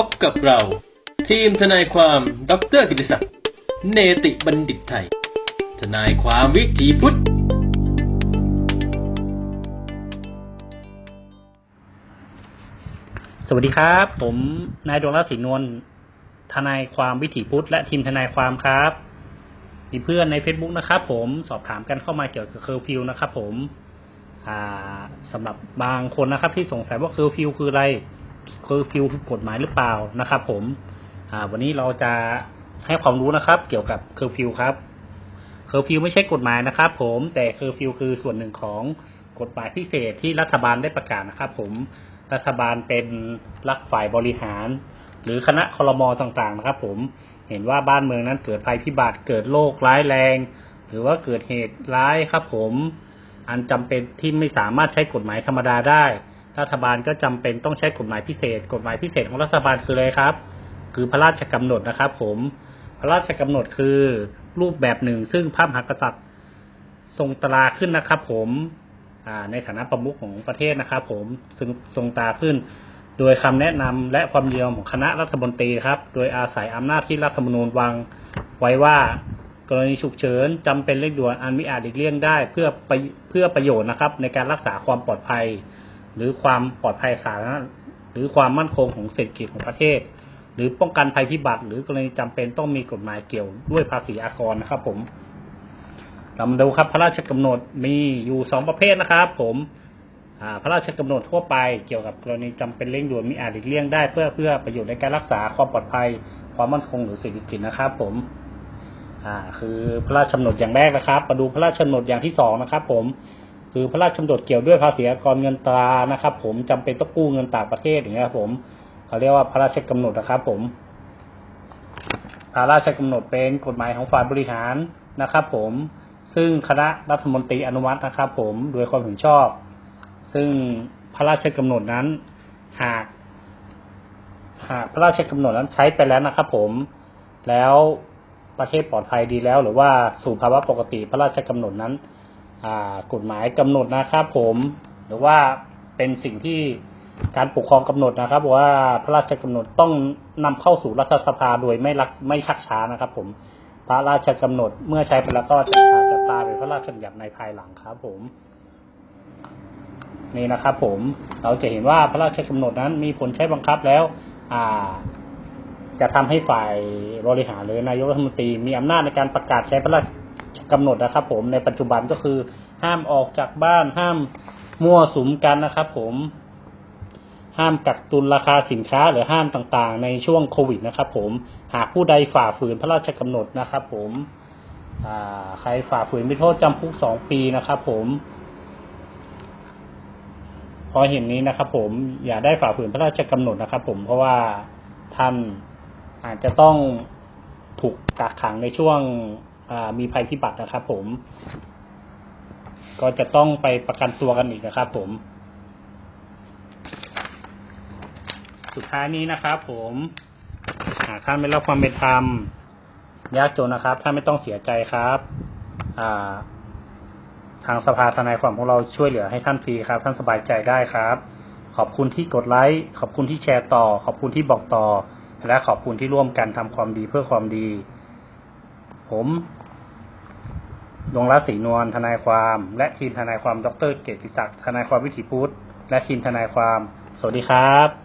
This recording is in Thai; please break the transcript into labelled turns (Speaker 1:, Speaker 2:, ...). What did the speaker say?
Speaker 1: พบกับเรา ทีมทนายความดรกิติศักดิ์เนติบัณฑิตไทย ทนายความวิถีพุทธ
Speaker 2: สวัสดีครับ ผมนายดวงรัตน์ศรีนวลทนายความวิถีพุทธ และทีมทนายความครับ มีเพื่อนใน Facebook นะครับ ผมสอบถามกันเข้ามาเกี่ยวกับเคอร์ฟิวนะครับ ผมสำหรับบางคนนะครับ ที่สงสัยว่าเคอร์ฟิวคืออะไร เคอร์ฟิวกฎหมายหรือเปล่านะครับ ผมอ่าวันนี้เราจะให้ความรู้นะครับ เกี่ยวกับเคอร์ฟิวครับเคอร์ฟิวไม่ใช่กฎหมายนะครับ ผมแต่เคอร์ฟิวคือส่วนหนึ่งของกฎหมายพิเศษที่รัฐบาลได้ประกาศนะครับ ผมรัฐบาลเป็นรักฝ่ายบริหาร หรือคณะคลมต่างๆนะครับ ผมเห็นว่าบ้านเมืองนั้นเกิดภัยพิบัติเกิดโรคร้ายแรง หรือว่าเกิดเหตุร้ายครับ ผม อันจำเป็นที่ไม่สามารถใช้กฎหมายธรรมดาได้ รัฐบาลก็จำเป็นต้องใช้กฎหมายพิเศษ กฎหมายพิเศษของรัฐบาลคืออะไรครับ คือพระราชกำหนดนะครับ ผม พระราชกำหนดคือรูปแบบหนึ่ง ซึ่งพระมหากษัตริย์ทรงตราขึ้นนะครับ ผมในฐานะประมุขของประเทศนะครับ ผมซึ่งทรงตราขึ้น โดยคำแนะนำและความยินยอมของคณะรัฐมนตรีครับ โดยอาศัยอำนาจที่รัฐธรรมนูญวางไว้ว่ากรณีฉุกเฉินจำเป็นเร่งด่วนอันมิอาจหลีกเลี่ยงได้ เพื่อเพื่อประโยชน์นะครับ ในการรักษาความปลอดภัย หรือความปลอดภัยสาธารณะหรือความมั่นคงของเศรษฐกิจของประเทศ หรือป้องกันภัยพิบัติ หรือกรณีจำเป็นต้องมีกฎหมายเกี่ยวด้วยภาษีอากรนะครับ ผมเรามาดูครับพระราชกำหนดมีอยู่สองประเภทนะครับ ผมพระราชกำหนดทั่วไปเกี่ยวกับกรณีจำเป็นเร่งด่วนมีอาจหลีกเลี่ยงได้เพื่อเพื่อประโยชน์ในการรักษาความปลอดภัย ความมั่นคงหรือเศรษฐกิจนะครับ ผมอ่าคือพระราชกำหนดอย่างแรกนะครับมาดูพระราชกำหนดอย่างที่สองนะครับ ผม คือพระราชกำหนดเกี่ยวด้วยภาษีอากรเงินตรานะครับ ผมจำเป็นต้องกู้เงินต่างประเทศอย่างเงี้ยครับผมเขาเรียกว่าพระราชกำหนดนะครับ ผม พระราชกำหนดเป็นกฎหมายของฝ่ายบริหารนะครับ ผม ซึ่งคณะรัฐมนตรีอนุมัตินะครับ ผมโดยความเห็นชอบ ซึ่งพระราชกำหนดนั้น หาก หากพระราชกำหนดนั้นใช้ไปแล้วนะครับ ผม แล้วประเทศปลอดภัยดีแล้ว หรือว่าสู่ภาวะปกติพระราชกำหนดนั้น กฎหมายกำหนดนะครับผมหรือว่าเป็นสิ่งที่การปกครองกำหนดนะครับ ว่าพระราชกำหนดต้องนำเข้าสู่รัฐสภาโดยไม่รักไม่ชักช้านะครับ ผม พระราชกำหนดเมื่อใช้ไปแล้วก็จะอาจจะตายเป็นพระราชบัญญัติในภายหลังครับผม นี่นะครับผมเราจะเห็นว่าพระราชกำหนดนั้นมีผลใช้บังคับแล้ว อ่า จะทำให้ฝ่ายบริหารหรือนายกรัฐมนตรีมีอำนาจในการประกาศใช้พระราช กำหนดนะครับ ผมในปัจจุบันก็คือ ห้ามออกจากบ้านห้ามมั่วสุมกันนะครับ ผมห้ามกักตุนราคาสินค้าหรือห้ามต่างๆ ในช่วงโควิดนะครับ ผมหากผู้ใดฝ่าฝืนพระราชกำหนดนะครับ ผมใครฝ่าฝืนมีโทษจำคุกสองปีนะครับ ผมพราะเห็นนี้นะครับ ผมอย่าได้ฝ่าฝืนพระราชกำหนดนะครับ ผมเพราะว่าท่านอาจจะต้องถูกกักขังในช่วง มีภัยพิบัตินะครับ ผม ก็จะต้องไปประกันตัวกันอีกนะครับ ผม สุดท้ายนี้นะครับ ผมหากท่านไม่รับความเป็นธรรมยากจนนะครับท่านไม่ต้องเสียใจครับอ่าทางสภาทนายความของเราช่วยเหลือให้ท่านฟรีครับ ท่านสบายใจได้ครับ ขอบคุณที่กดไลค์ขอบคุณที่แชร์ต่อ ขอบคุณที่บอกต่อ และขอบคุณที่ร่วมกันทำความดีเพื่อความดี ผมดวงรัตน์ศรีนวลทนายความ และทีมทนายความดรเกยรติศักดิ์ทนายความวิถีพุทธและทีมทนายความ สวัสดีครับ